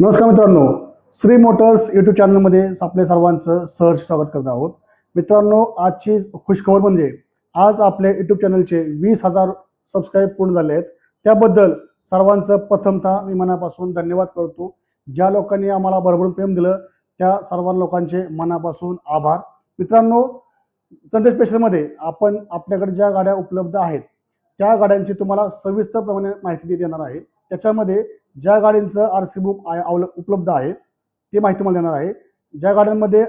नमस्कार मित्रांनो Shri Motors YouTube चॅनलमध्ये आपल्या सर्वांचं सहर्ष स्वागत करत आहोत. मित्रांनो आजची खुशखबर म्हणजे आज आपल्या यूट्यूब चॅनलचे वीस हजार सबस्क्राईब पूर्ण झाले आहेत. त्याबद्दल सर्वांचं प्रथमतः मी मनापासून धन्यवाद करतो. ज्या लोकांनी आम्हाला भरभरून प्रेम दिलं त्या सर्व लोकांचे मनापासून आभार. मित्रांनो संडे स्पेशलमध्ये आपण आपल्याकडे ज्या गाड्या उपलब्ध आहेत त्या गाड्यांची तुम्हाला सविस्तरप्रमाणे माहिती देणार आहे. त्याच्यामध्ये ज्या गाड्यांचं आर सी बुक आहे अवल उपलब्ध आहे ते माहिती तुम्हाला देणार आहे. ज्या गाड्यांमध्ये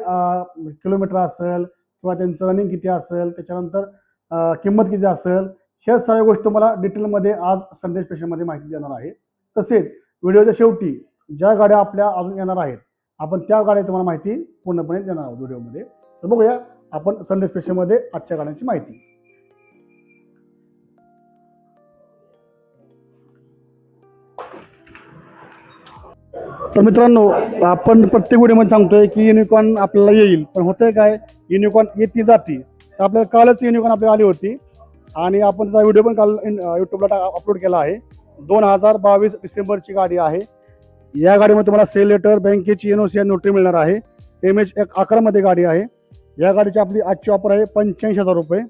किलोमीटर असेल किंवा त्यांचं रनिंग किती असेल त्याच्यानंतर किंमत किती असेल ह्या सगळ्या गोष्टी तुम्हाला डिटेलमध्ये आज संदेश स्पेशलमध्ये माहिती देणार आहे. तसेच व्हिडिओच्या शेवटी ज्या गाड्या आपल्या अजून येणार आहेत आपण त्या गाड्या तुम्हाला माहिती पूर्णपणे देणार आहोत व्हिडिओमध्ये. तर बघूया आपण संडे स्पेशलमध्ये आजच्या गाड्यांची माहिती. तर मित्रांनो आपण प्रत्येक व्हिडिओमध्ये सांगतोय की युनिकॉर्न आपल्याला येईल. पण होतंय काय? युनिकॉर्न येते जाती. तर आपल्याला कालच युनिकॉर्न आपल्याला आली होती. आणि आपण त्याचा व्हिडिओ पण काल युट्यूबला अपलोड केला आहे. दोन हजार बावीस डिसेंबरची गाडी आहे. या गाडीमध्ये तुम्हाला सेल लेटर बँकेची एन ओ सी नोटरी मिळणार आहे. एम एच एक अकरामध्ये गाडी आहे. या गाडीची आपली आजची ऑफर आहे पंच्याऐंशी हजार रुपये.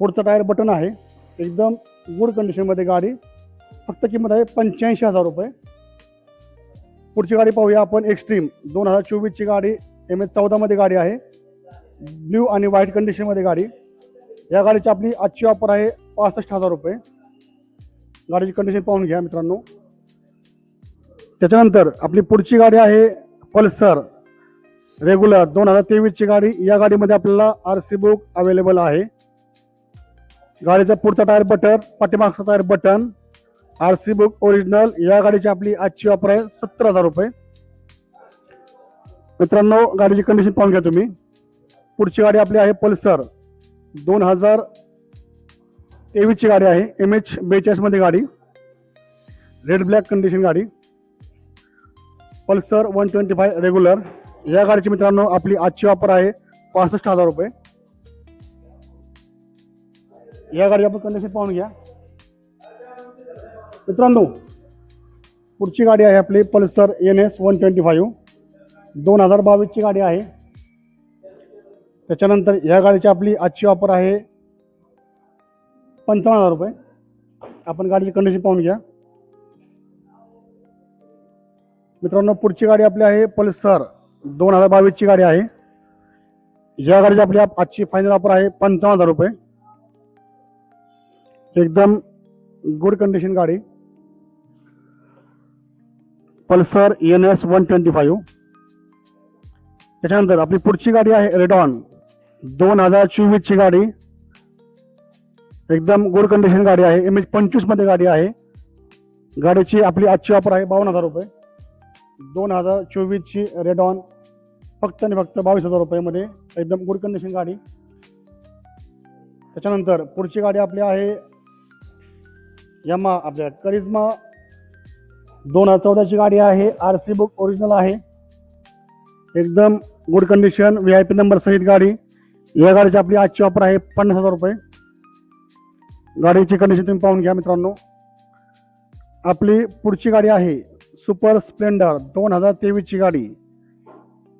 पुढचं टायर बटन आहे. एकदम गुड कंडिशनमध्ये गाडी. फक्त किंमत आहे पंच्याऐंशी हजार रुपये. पुढची गाडी पाहूया आपण. एक्स्ट्रीम दोन हजार चोवीसची गाडी एम एच चौदामध्ये गाडी आहे. ब्ल्यू आणि व्हाईट कंडिशनमध्ये गाडी. या गाडीची आपली आजची ऑफर आहे पासष्ट हजार रुपये. गाडीची कंडिशन पाहून घ्या मित्रांनो. त्याच्यानंतर आपली पुढची गाडी आहे पल्सर. रेग्युलर दोन हजार तेवीसची गाडी. या गाडीमध्ये आपल्याला आर सी बुक अवेलेबल आहे. गाडीचा पुढचा टायर बटर पाठीमागचा tyre button R C book original या गाडीची आपली आजची ऑफर आहे सत्तर हजार रुपये. मित्रांनो गाडीची कंडिशन पाहून घ्या तुम्ही. पुढची गाडी आपली आहे पल्सर. दोन हजार तेवीसची गाडी आहे एम एच बेचाळीसमध्ये गाडी. रेड ब्लॅक कंडिशन गाडी. Pulsar one twenty five regular या गाडीची मित्रांनो आपली आजची ऑफर आहे पासष्ट हजार रुपये. या गाडी आपण कंडिशन पाहून घ्या. मित्रांनो पुढची गाडी आहे आपली Pulsar N S one twenty five. दोन हजार बावीसची गाडी आहे. त्याच्यानंतर या गाडीची आपली आजची ऑफर आहे पंचावन्न हजार रुपये. आपण गाडीची कंडिशन पाहून घ्या. मित्रांनो पुढची गाडी आपली आहे पल्सर दोन हजार बावीसची गाडी आहे. या गाडीची आपली आजची फायनल ऑफर आहे पंचावन्न हजार रुपये. एकदम गुड कंडिशन गाडी. Pulsar N S one twenty five त्याच्यानंतर आपली पुढची गाडी आहे रेडॉन दोन हजार चोवीसची गाडी. एकदम गुड कंडिशन गाडी आहे. एम एच पंचवीसमध्ये गाडी आहे. गाडीची आपली आजची ऑफर आहे बावन्न हजार रुपये. दोन हजार चोवीसची रेडॉन फक्त आणि फक्त बावीस हजार रुपयामध्ये एकदम गुड कंडिशन गाडी. त्याच्यानंतर पुढची गाडी आपली आहे यमा आपल्या करिश्मा दोन हजार चौदाची गाडी आहे आर सी बुक ओरिजिनल आहे. एकदम good condition V I P number सहित गाडी. या गाडीची आपली आजची ऑफर आहे पन्नास हजार रुपये. गाडीची कंडिशन तुम्ही पाहून घ्या मित्रांनो. आपली पुढची गाडी आहे सुपर स्प्लेंडर दोन हजार तेवीसची गाडी.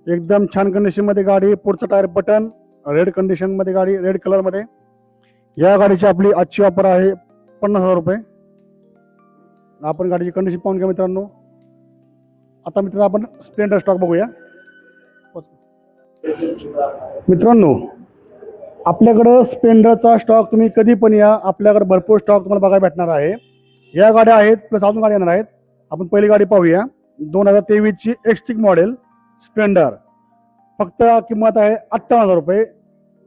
एकदम छान कंडिशनमध्ये गाडी पुढचं टायर बटन रेड कंडिशनमध्ये गाडी रेड कलरमध्ये या गाडीची आपली आजची ऑफर आहे पन्नास हजार रुपये. आपण गाडीची कंडिशन पाहून घ्या मित्रांनो. आता मित्रांनो आपण स्प्लेंडर स्टॉक बघूया. मित्रांनो आपल्याकडं स्प्लेंडरचा स्टॉक तुम्ही कधी पण या. आपल्याकडे भरपूर स्टॉक तुम्हाला बघायला भेटणार आहे. या गाड्या आहेत प्लस अजून गाड्या येणार आहेत. आपण पहिली गाडी पाहूया. दोन हजार तेवीसची एक्स्टिक मॉडेल स्प्लेंडर फक्त किंमत आहे अठ्ठावन्न हजार रुपये.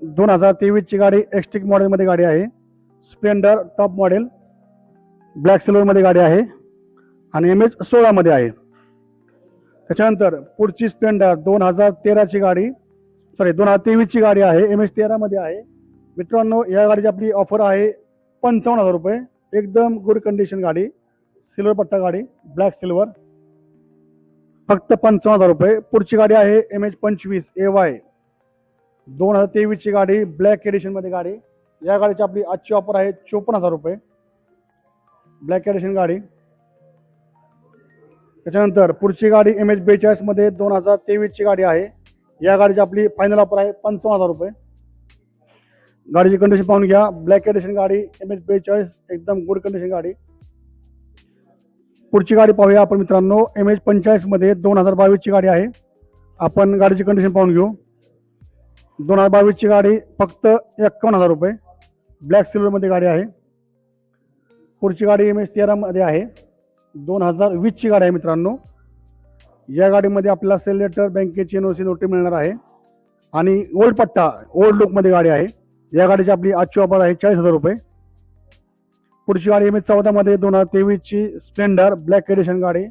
दोन हजार तेवीसची गाडी एक्स्टिक मॉडेलमध्ये गाडी आहे. स्प्लेंडर टॉप मॉडेल ब्लॅक सिल्वरमध्ये गाडी आहे आणि एम एच सोळामध्ये आहे. त्याच्यानंतर पुढची स्प्लेंडर दोन हजार तेराची गाडी सॉरी दोन हजार तेवीसची गाडी आहे एम एच तेरामध्ये आहे. मित्रांनो या गाडीची आपली ऑफर आहे पंचावन्न हजार रुपये. एकदम गुड कंडिशन गाडी सिल्वर पट्टा गाडी ब्लॅक सिल्वर फक्त पंचावन्न हजार रुपये. पुढची गाडी आहे एम एच पंचवीस ए वाय दोन हजार तेवीसची गाडी ब्लॅक एडिशनमध्ये गाडी. या गाडीची आपली आजची ऑफर आहे चोपन्न हजार रुपये. ब्लॅक एडिशन गाडी. त्याच्यानंतर पुढची गाडी एम एच बेचाळीसमध्ये दोन हजार तेवीसची गाडी आहे. या गाडीची आपली फायनल ऑफर आहे पंचावन्न हजार रुपये. गाडीची कंडिशन पाहून घ्या. ब्लॅक एडिशन गाडी एम एच बेचाळीस एकदम गुड कंडिशन गाडी. पुढची गाडी पाहूया आपण मित्रांनो. एम एच पंचेचाळीसमध्ये दोन हजार बावीसची गाडी आहे. आपण गाडीची कंडिशन पाहून घेऊ. दोन हजार बावीसची गाडी फक्त एक्कावन्न हजार रुपये. ब्लॅक सिल्वरमध्ये गाडी आहे. पुढची गाडी एम एच तेरामध्ये आहे. दोन हजार वीसची गाडी आहे मित्रांनो. या गाडीमध्ये आपल्याला सेल लेटर बँकेची एन ओ सी नोटी मिळणार आहे. आणि ओल्ड पट्टा ओल्ड लुकमध्ये गाडी आहे. या गाडीची आपली आजची ऑफर आहे चाळीस हजार रुपये. पुढची गाडी एम एच चौदामध्ये दोन हजार तेवीसची स्प्लेंडर ब्लॅक एडिशन गाडी.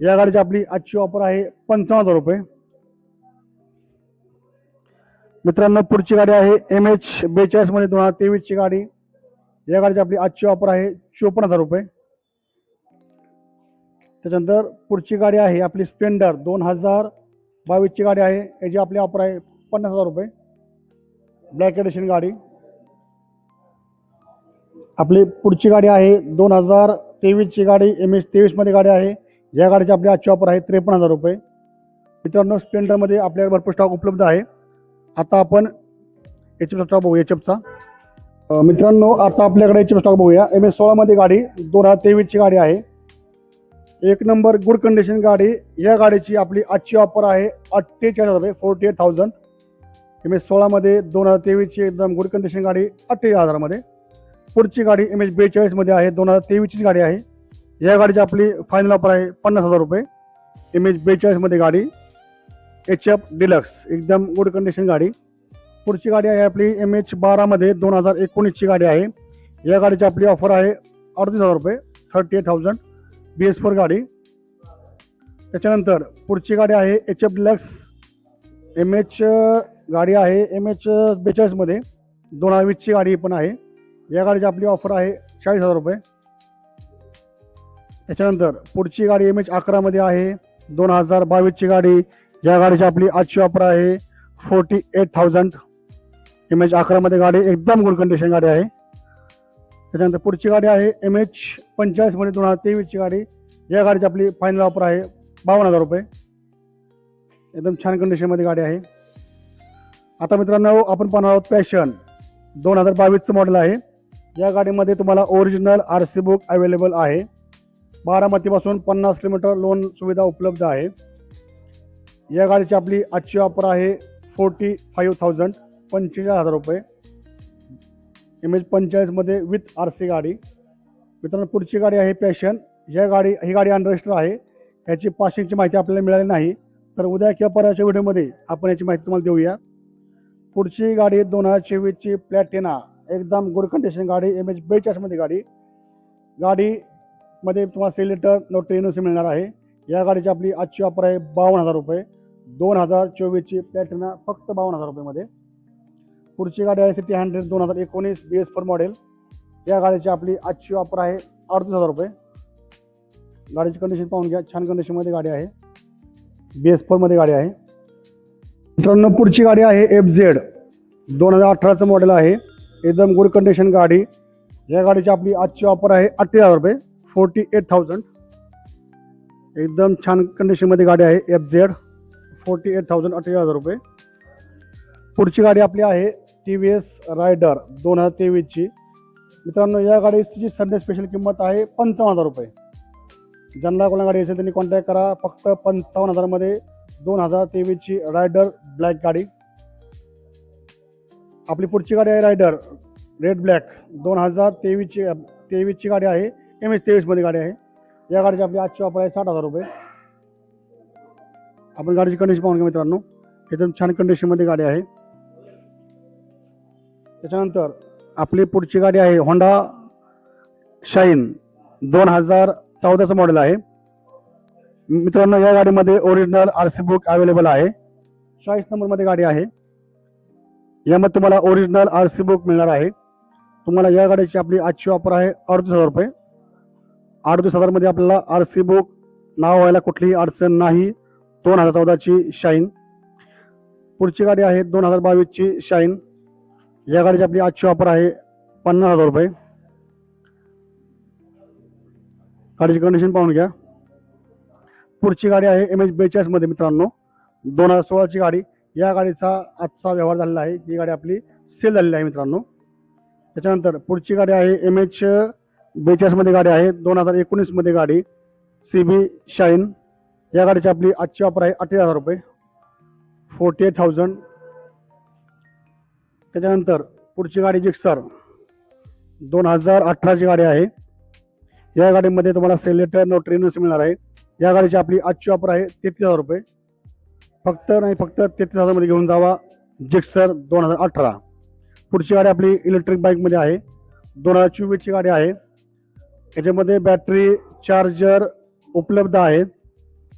या गाडीची आपली आजची ऑफर आहे पंचावन्न हजार रुपये. मित्रांनो पुढची गाडी आहे एम एच बेचाळीसमध्ये दोन हजार तेवीसची गाडी. या गाडीची आपली आजची ऑफर आहे चोपन्न हजार रुपये. त्याच्यानंतर पुढची गाडी आहे आपली स्प्लेंडर दोन हजार बावीसची गाडी आहे. याची आपली ऑफर आहे पन्नास हजार रुपये. ब्लॅक एडिशन गाडी. आपली पुढची गाडी आहे दोन हजार तेवीसची गाडी एम एच तेवीसमध्ये गाडी आहे. या गाडीची आपली आजची ऑफर आहे त्रेपन्न हजार रुपये. मित्रांनो स्प्लेंडरमध्ये आपल्याकडे भरपूर स्टॉक उपलब्ध आहे. आता आपण एच एफचा स्टॉक बघू एच एफचा मित्रांनो आता आपल्याकडे एच स्टॉक बघूया. एम एस सोळामध्ये गाडी दोन हजार तेवीसची गाडी आहे. एक नंबर गुड कंडिशन गाडी. या गाडीची आपली आजची ऑफर आहे अठ्ठेचाळीस हजार रुपये forty eight thousand M S सोळामध्ये दोन हजार तेवीसची एकदम गुड कंडिशन गाडी अठ्ठेचाळीस हजारामध्ये पुढची गाडी एम एच बेचाळीसमध्ये आहे दोन हजार तेवीसची गाडी आहे. या गाडीची आपली फायनल ऑफर आहे पन्नास हजार रुपये. एम एच बेचाळीसमध्ये गाडी एच एफ डिलक्स एकदम गुड कंडिशन गाडी. पुढची गाडी आहे आपली एम एच बारामध्ये दोन हजार एकोणीसची गाडी आहे. या गाडीची आपली ऑफर आहे अडतीस हजार रुपये thirty eight thousand B S four गाडी. त्याच्यानंतर पुढची गाडी आहे H F Deluxe M H गाडी आहे एम एच बेचाळीसमध्ये दोन हजार वीसची गाडी पण आहे. या गाडीची आपली ऑफर आहे चाळीस हजार रुपये. त्याच्यानंतर पुढची गाडी एम एच अकरामध्ये आहे दोन हजार बावीसची गाडी. या गाडीची आपली आजची ऑफर आहे forty eight thousand M H अकरामध्ये गाडी एकदम गुड कंडिशन गाडी आहे. त्याच्यानंतर पुढची गाडी आहे एम एच पंचेचाळीसमध्ये दोन हजार तेवीसची गाडी. या गाडीची आपली फायनल ऑफर आहे बावन्न हजार रुपये. एकदम छान कंडिशनमध्ये गाडी आहे. आता मित्रांनो आपण पाहणार आहोत पॅशन दोन हजार बावीसचं मॉडेल आहे. या गाडीमध्ये तुम्हाला original R C book available आहे. बारामतीपासून पन्नास किलोमीटर लोन सुविधा उपलब्ध आहे. या गाडीची आपली आजची ऑफर आहे फोर्टी फाईव्ह थाउजंड पंचेचाळीस हजार रुपये. एम एच पंचेचाळीसमध्ये विथ आर सी गाडी. मित्रांनो पुढची गाडी आहे पॅशन या गाडी ही गाडी अनरजिस्टर आहे. याची पासिंगची माहिती आपल्याला मिळाली नाही. तर उद्या किंवा परवाच्या व्हिडिओमध्ये आपण याची माहिती तुम्हाला देऊया. पुढची गाडी दोन हजार चोवीसची प्लॅटिना एकदम गुड कंडिशन गाडी. एम एच बेचाळीसमध्ये गाडी. गाडीमध्ये तुम्हाला सिलेटर नोटरी एन मिळणार आहे. या गाडीची आपली आजची ऑफर आहे बावन्न हजार रुपये. दोन हजार चोवीसची प्लॅटिना फक्त बावन्न हजार रुपयेमध्ये पुढची गाडी आहे सिटी हंड्रेड दोन हजार एकोणीस बी एस फोर मॉडेल या गाडीची आपली आजची ऑफर आहे अडतीस हजार रुपये. गाडीची कंडिशन पाहून घ्या छान कंडिशनमध्ये गाडी आहे. बी एस फोरमध्ये गाडी आहे. मित्रांनो पुढची गाडी आहे एफ झेड दोन हजार अठराचं मॉडेल आहे. एकदम गुड कंडिशन गाडी. या गाडीची आपली आजची ऑफर आहे अठ्ठेचाळीस हजार रुपये. फोर्टी एट थाउजंड एकदम छान कंडिशनमध्ये गाडी आहे F Z forty eight thousand अठ्ठेचाळीस हजार रुपये. पुढची गाडी आपली आहे टी व्ही एस रायडर दोन हजार तेवीसची. मित्रांनो या गाडीची सध्या स्पेशल किंमत आहे पंचावन्न हजार रुपये. ज्यांना कोणा गाडी असेल त्यांनी कॉन्टॅक्ट करा. फक्त पंचावन्न हजारमध्ये दोन हजार तेवीसची रायडर ब्लॅक गाडी. आपली पुढची गाडी आहे रायडर रेड ब्लॅक. दोन हजार तेवीसची तेवीसची गाडी आहे. एम एस तेवीसमध्ये गाडी आहे. या गाडीची आपली आजची ऑफर आहे साठ हजार रुपये. आपण गाडीची कंडिशन पाहून घ्या मित्रांनो. एकदम छान कंडिशनमध्ये गाडी आहे. त्याच्यानंतर आपली पुढची गाडी आहे होंडा शाईन दोन हजार चौदाचं मॉडेल आहे. मित्रांनो या गाडीमध्ये original R C book available आहे. चाळीस नंबरमध्ये गाडी आहे. यामध्ये तुम्हाला ओरिजिनल आर सी बुक मिळणार आहे. तुम्हाला या गाडीची आपली आजची ऑफर आहे अडतीस हजार रुपये. अडतीस हजारमध्ये आपल्याला आर सी बुक नाव व्हायला कुठलीही अडचण नाही. दोन हजार चौदाची शाईन पुढची गाडी आहे दोन हजार बावीसची शाईन या गाडीची आपली आजची ऑफर आहे पन्नास हजार रुपये. गाडीची कंडिशन पाहून घ्या. पुढची गाडी आहे एम एच बेचाळीसमध्ये मित्रांनो. दोन हजार सोळाची गाडी. या गाडीचा आजचा व्यवहार झालेला आहे. ही गाडी आपली सेल झालेली आहे मित्रांनो. त्याच्यानंतर पुढची गाडी आहे एम एच बेचाळीसमध्ये गाडी आहे. दोन हजार एकोणीसमध्ये गाडी. सी बी शाईन या गाडीची आपली आजची ऑफर आहे अठरा हजार रुपये. फोर्टी एट थाउजंड त्याच्यानंतर पुढची गाडी जिक्सर. दोन हजार अठराची गाडी आहे. या गाडीमध्ये तुम्हाला सेलेटर नो ट्रेनर्स मिळणार आहे. या गाडीची आपली आजची ऑफर आहे तेहतीस हजार रुपये. फक्त नाही फक्त तेहतीस हजारमध्ये घेऊन जावा. जिक्सर दोन हजार अठरा. पुढची गाडी आपली इलेक्ट्रिक बाईकमध्ये आहे. दोन हजार चोवीसची गाडी आहे. याच्यामध्ये बॅटरी चार्जर उपलब्ध आहे.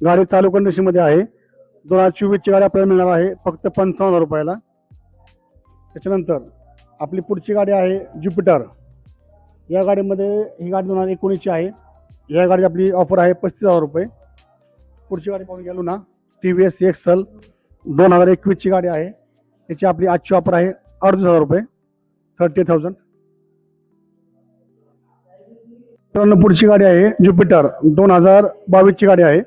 गाडी चालू कंडिशनमध्ये आहे. दोन हजार चोवीसची गाडी आपल्याला मिळणार आहे. फक्त पंचावन्न हजार रुपयाला. त्याच्यानंतर आपली पुढची गाडी आहे ज्युपिटर. या गाडीमध्ये ही गाडी दोन हजार एकोणीसची आहे. या गाडीची आपली ऑफर आहे पस्तीस हजार रुपये. पुढची गाडी पाहून गेलो ना टी व्ही एस एक्सल दोन हजार एकवीसची गाडी आहे. याची आपली आजची ऑफर आहे अडतीस हजार रुपये थर्टी थाउजंड मित्रांनो पुढची गाडी आहे ज्युपिटर दोन हजार बावीसची गाडी आहे.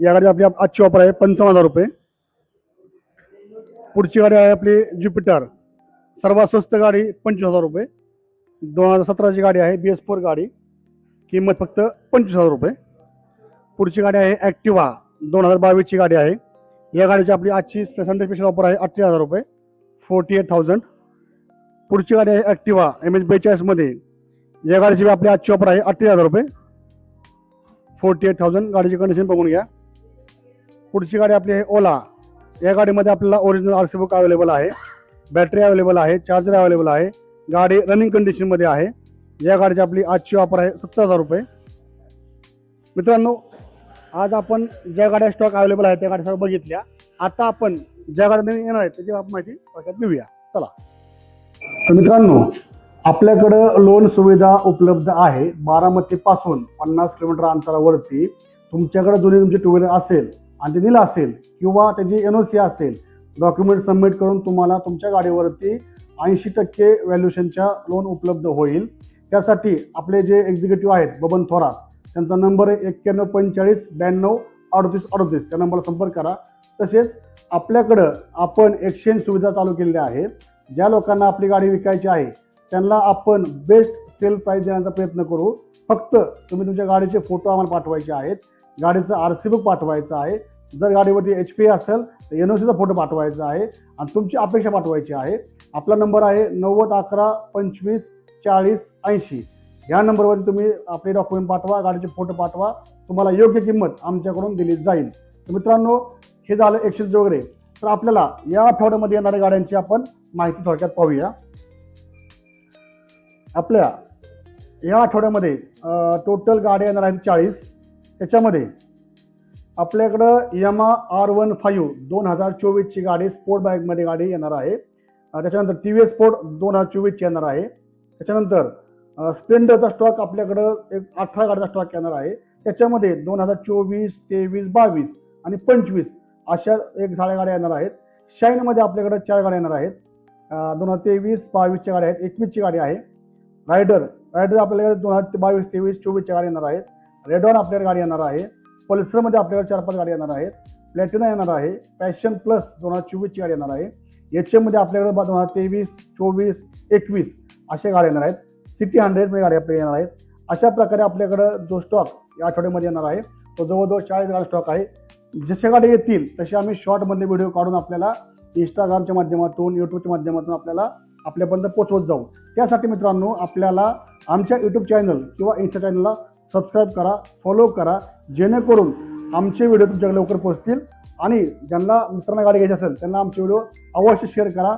या गाडी आपली आजची ऑफर आहे पंचावन्न हजार रुपये. पुढची गाडी आहे आपली ज्युपिटर. सर्वात स्वस्त गाडी पंचवीस हजार रुपये. दोन हजार सतराची गाडी आहे बी एस फोर गाडी. किंमत फक्त पंचवीस हजार रुपये. पुढची गाडी आहे ॲक्टिवा. दोन हजार बावीसची गाडी आहे. या गाडीची आपली आजची संडे स्पेशल ऑफर आहे अठरा हजार रुपये. फोर्टी एट थाउजंड पुढची गाडी आहे ॲक्टिवा एम एच बेचाळीसमध्ये या गाडीची आपली आजची ऑफर आहे अठरा हजार रुपये. फोर्टी एट थाउजंड गाडीची कंडिशन बघून घ्या. पुढची गाडी आपली आहे ओला. या गाडीमध्ये आपल्याला original R C book available आहे. बॅटरी अवेलेबल आहे चार्जर अवेलेबल आहे. गाडी रनिंग कंडिशनमध्ये आहे. या गाडीची आपली आजची ऑफर आहे सत्तर हजार रुपये. मित्रांनो आज आपण ज्या गाड्या स्टॉक अवेलेबल आहे त्या गाड्या सर्व बघितल्या. आता आपण ज्या गाड्या येणार आहेत त्याची आपण माहिती थोडक्यात घेऊया. चला. तर मित्रांनो आपल्याकडं लोन सुविधा उपलब्ध आहे. बारामतीपासून पन्नास किलोमीटर अंतरावरती. तुमच्याकडे जुनी तुमची टू व्हीलर असेल आणि ते दिलं असेल किंवा त्याची एन ओ सी असेल डॉक्युमेंट सबमिट करून तुम्हाला तुमच्या गाडीवरती ऐंशी टक्के व्हॅल्युएशनच्या लोन उपलब्ध होईल. त्यासाठी आपले जे एक्झिक्युटिव्ह आहेत बबन थोरात त्यांचा नंबर आहे एक्क्याण्णव पंचेचाळीस ब्याण्णव अडतीस अडतीस. त्या नंबरला संपर्क करा. तसेच आपल्याकडं आपण एक्सचेंज सुविधा चालू केलेल्या आहेत. ज्या लोकांना आपली गाडी विकायची आहे त्यांना आपण बेस्ट सेल प्राईस देण्याचा प्रयत्न करू. फक्त तुम्ही तुमच्या गाडीचे फोटो आम्हाला पाठवायचे आहेत. गाडीचं आर सी बुक पाठवायचं आहे. जर गाडीवरती एच पी असेल तर एन ओ सीचा फोटो पाठवायचा आहे आणि तुमची अपेक्षा पाठवायची आहे. आपला नंबर आहे नव्वद अकरा पंचवीस चाळीस ऐंशी. या नंबरवरती तुम्ही आपले डॉक्युमेंट पाठवा गाडीचे फोटो पाठवा. तुम्हाला योग्य किंमत आमच्याकडून दिली जाईल. तर मित्रांनो हे झालं एक्सचेंज वगैरे. तर आपल्याला या आठवड्यामध्ये येणाऱ्या गाड्यांची आपण माहिती थोडक्यात पाहूया. आपल्या या आठवड्यामध्ये टोटल गाड्या येणार आहेत चाळीस. त्याच्यामध्ये आपल्याकडं यमा आर वन फाईव्ह दोन हजार चोवीसची गाडी स्पोर्ट बाईकमध्ये गाडी येणार आहे. त्याच्यानंतर टी व्ही एस स्पोर्ट दोन हजार चोवीसची येणार आहे. त्याच्यानंतर स्प्लेंडरचा स्टॉक आपल्याकडं एक अठरा गाडीचा स्टॉक येणार आहे. त्याच्यामध्ये दोन हजार चोवीस तेवीस बावीस आणि पंचवीस अशा एक साड्या गाड्या येणार आहेत. शाईनमध्ये आपल्याकडं चार गाड्या येणार आहेत. दोन हजार तेवीस बावीसच्या गाड्या आहेत. एकवीसची गाडी आहे. रायडर रायडर आपल्याकडे दोन हजार बावीस तेवीस चोवीसच्या गाड्या येणार आहेत. रेडॉन आपल्याकडे गाडी येणार आहे. पल्सरमध्ये आपल्याकडे चार पाच गाडी येणार आहेत. प्लॅटिना येणार आहे. पॅशन प्लस दोन हजार चोवीसची गाडी येणार आहे. एच एममध्ये आपल्याकडे दोन हजार तेवीस चोवीस एकवीस अशा गाड्या येणार आहेत. सिटी हंड्रेडमध्ये गाड्या आपल्या येणार आहेत. अशा प्रकारे आपल्याकडं जो स्टॉक या आठवड्यामध्ये येणार आहे तो जवळजवळ चाळीस गाड्या स्टॉक आहे. जसे गाड्या येतील तसे आम्ही शॉर्टमधले व्हिडिओ काढून आपल्याला इंस्टाग्रामच्या माध्यमातून यूट्यूबच्या माध्यमातून आपल्याला आपल्यापर्यंत पोचवत जाऊ. त्यासाठी मित्रांनो आपल्याला आमच्या यूट्यूब चॅनल किंवा इन्स्टा चॅनलला सबस्क्राईब करा फॉलो करा जेणेकरून आमचे व्हिडिओ तुमच्याकडे लवकर पोहोचतील. आणि ज्यांना मित्रांना गाडी घ्यायची असेल त्यांना आमचे व्हिडिओ अवश्य शेअर करा.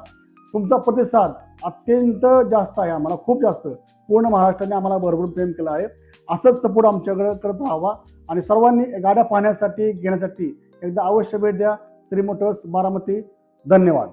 तुमचा प्रतिसाद अत्यंत जास्त आहे आम्हाला खूप जास्त. पूर्ण महाराष्ट्राने आम्हाला भरभरून प्रेम केलं आहे. असंच सपोर्ट आमच्याकडे करत राहावा. आणि सर्वांनी गाड्या पाहण्यासाठी घेण्यासाठी एकदा अवश्य भेट द्या. श्री मोटर्स बारामती. धन्यवाद.